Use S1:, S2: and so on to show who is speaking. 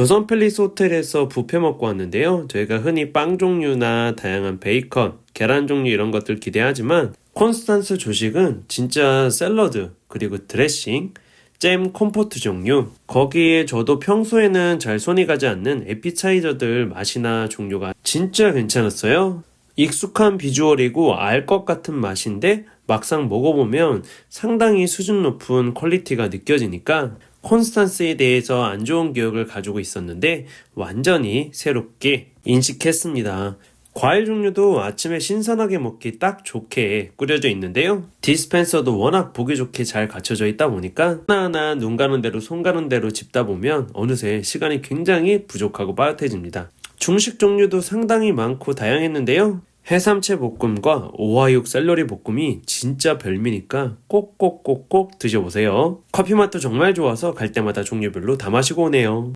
S1: 조선 팰리스 호텔에서 뷔페 먹고 왔는데요. 저희가 흔히 빵 종류나 다양한 베이컨, 계란 종류 이런 것들 기대하지만 콘스탄스 조식은 진짜 샐러드, 그리고 드레싱, 잼, 콤포트 종류. 거기에 저도 평소에는 잘 손이 가지 않는 에피차이저들 맛이나 종류가 진짜 괜찮았어요. 익숙한 비주얼이고 알 것 같은 맛인데 막상 먹어보면 상당히 수준 높은 퀄리티가 느껴지니까 콘스탄스에 대해서 안 좋은 기억을 가지고 있었는데 완전히 새롭게 인식했습니다. 과일 종류도 아침에 신선하게 먹기 딱 좋게 꾸려져 있는데요. 디스펜서도 워낙 보기 좋게 잘 갖춰져 있다 보니까 하나하나 눈 가는 대로 손 가는 대로 집다 보면 어느새 시간이 굉장히 부족하고 빠듯해집니다. 중식 종류도 상당히 많고 다양했는데요. 해삼채 볶음과 오화육 샐러리 볶음이 진짜 별미니까 꼭꼭꼭꼭 드셔보세요. 커피 맛도 정말 좋아서 갈 때마다 종류별로 다 마시고 오네요.